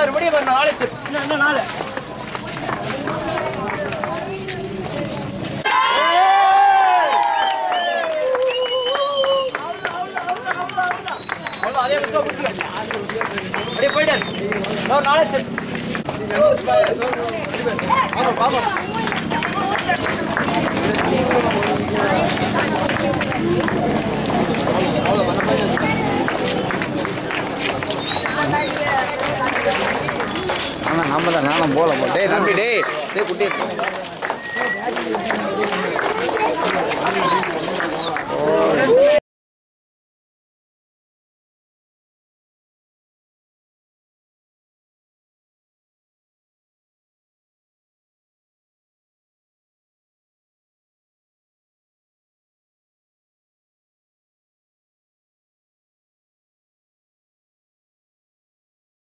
மறுபடியும் வரணும் நாலு செட் இன்னும் நாலு போயிட்டாரு நாலு செட் ஆமா பாப்பா நம்ம தான் நானும் போல போட்டே நம்பி டே டே குட்டி.